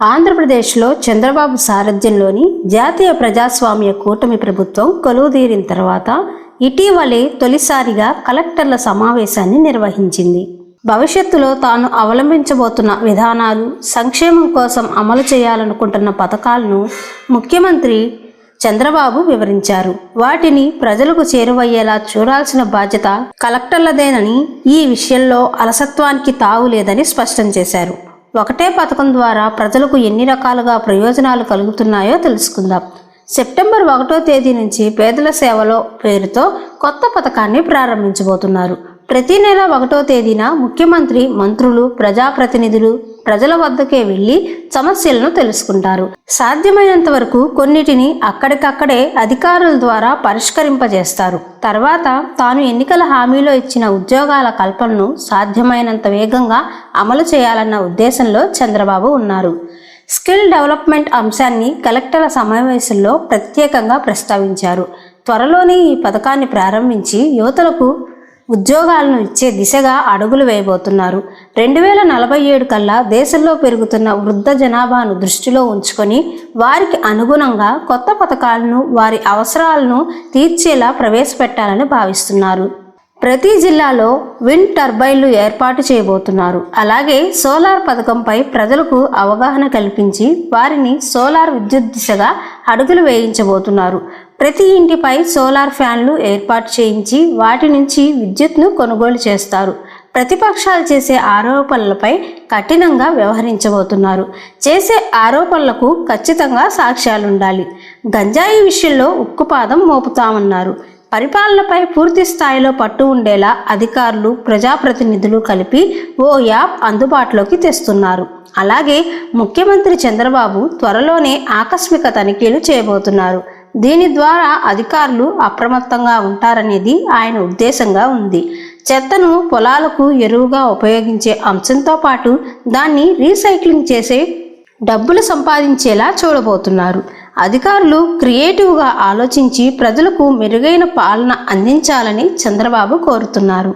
ఆంధ్రప్రదేశ్లో చంద్రబాబు సారథ్యంలోని జాతీయ ప్రజాస్వామ్య కూటమి ప్రభుత్వం కొలువుదీరిన తర్వాత ఇటీవలే తొలిసారిగా కలెక్టర్ల సమావేశాన్ని నిర్వహించింది. భవిష్యత్తులో తాను అవలంబించబోతున్న విధానాలు సంక్షేమం కోసం అమలు చేయాలనుకుంటున్న పథకాలను ముఖ్యమంత్రి చంద్రబాబు వివరించారు. వాటిని ప్రజలకు చేరువయ్యేలా చూడాల్సిన బాధ్యత కలెక్టర్లదేనని ఈ విషయంలో అలసత్వానికి తావు లేదని స్పష్టం చేశారు. ఒకటే పథకం ద్వారా ప్రజలకు ఎన్ని రకాలుగా ప్రయోజనాలు కలుగుతున్నాయో తెలుసుకుందాం. సెప్టెంబర్ ఒకటో తేదీ నుంచి పేదల సేవలో పేరుతో కొత్త పథకాన్ని ప్రారంభించబోతున్నారు. ప్రతి నెల ఒకటో తేదీన ముఖ్యమంత్రి మంత్రులు ప్రజాప్రతినిధులు ప్రజల వద్దకే వెళ్ళి సమస్యలను తెలుసుకుంటారు. సాధ్యమైనంత వరకు కొన్నిటిని అక్కడికక్కడే అధికారుల ద్వారా పరిష్కరింపజేస్తారు. తర్వాత తాను ఎన్నికల హామీలో ఇచ్చిన ఉద్యోగాల కల్పనను సాధ్యమైనంత వేగంగా అమలు చేయాలన్న ఉద్దేశంలో చంద్రబాబు ఉన్నారు. స్కిల్ డెవలప్మెంట్ అంశాన్ని కలెక్టర్ల సమావేశంలో ప్రత్యేకంగా ప్రస్తావించారు. త్వరలోనే ఈ పథకాన్ని ప్రారంభించి యువతలకు ఉద్యోగాలను ఇచ్చే దిశగా అడుగులు వేయబోతున్నారు. రెండు వేల నలభై ఏడు కల్లా దేశంలో పెరుగుతున్న వృద్ధ జనాభాను దృష్టిలో ఉంచుకొని వారికి అనుగుణంగా కొత్త పథకాలను వారి అవసరాలను తీర్చేలా ప్రవేశపెట్టాలని భావిస్తున్నారు. ప్రతి జిల్లాలో విండ్ టర్బైన్లు ఏర్పాటు చేయబోతున్నారు. అలాగే సోలార్ పథకంపై ప్రజలకు అవగాహన కల్పించి వారిని సోలార్ విద్యుత్ దిశగా అడుగులు వేయించబోతున్నారు. ప్రతి ఇంటిపై సోలార్ ఫ్యాన్లు ఏర్పాటు చేయించి వాటి నుంచి విద్యుత్ను కొనుగోలు చేస్తారు. ప్రతిపక్షాలు చేసే ఆరోపణలపై కఠినంగా వ్యవహరించబోతున్నారు. చేసే ఆరోపణలకు ఖచ్చితంగా సాక్ష్యాలుండాలి. గంజాయి విషయంలో ఉక్కుపాదం మోపుతామన్నారు. పరిపాలనపై పూర్తి స్థాయిలో పట్టు ఉండేలా అధికారులు ప్రజాప్రతినిధులు కలిపి ఓ యాప్ అందుబాటులోకి తెస్తున్నారు. అలాగే ముఖ్యమంత్రి చంద్రబాబు త్వరలోనే ఆకస్మిక తనిఖీలు చేయబోతున్నారు. దీని ద్వారా అధికారులు అప్రమత్తంగా ఉంటారనేది ఆయన ఉద్దేశంగా ఉంది. చెత్తను పొలాలకు ఎరువుగా ఉపయోగించే అంశంతో పాటు దాన్ని రీసైక్లింగ్ చేసే డబ్బులు సంపాదించేలా చూడబోతున్నారు. అధికారులు క్రియేటివ్గా ఆలోచించి ప్రజలకు మెరుగైన పాలన అందించాలని చంద్రబాబు కోరుతున్నారు.